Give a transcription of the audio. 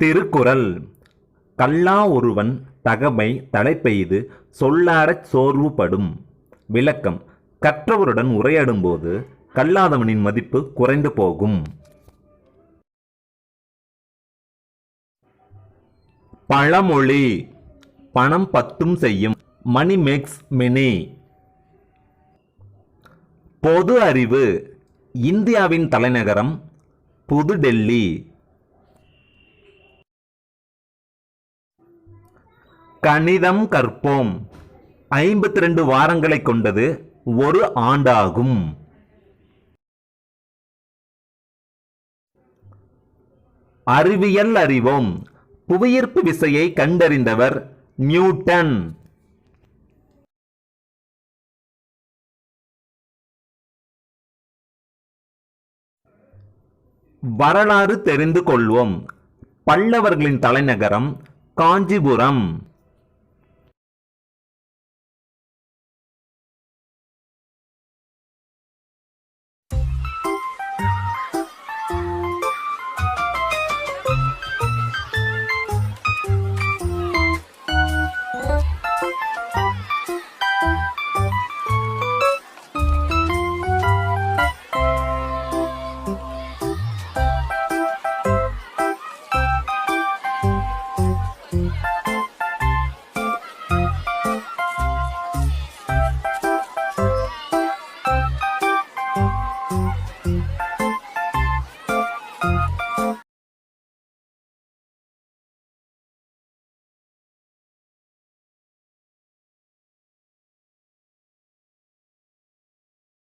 திருக்குறள். கல்லா ஒருவன் தகமை தலைப்பெய்து சொல்லாடச் சோர்வுபடும். விளக்கம். கற்றவருடன் உரையாடும்போது கல்லாதவனின் மதிப்பு குறைந்து போகும். பழமொழி. பணம் பத்தும் செய்யும் மணி மேக்ஸ் மினி. பொது அறிவு. இந்தியாவின் தலைநகரம் புதுடெல்லி. கணிதம் கற்போம். ஐம்பத்தி ரெண்டு வாரங்களை கொண்டது ஒரு ஆண்டாகும். அறிவியல் அறிவோம். புவியீர்ப்பு விசையை கண்டறிந்தவர் நியூட்டன். வரலாறு தெரிந்து கொள்வோம். பல்லவர்களின் தலைநகரம் காஞ்சிபுரம்.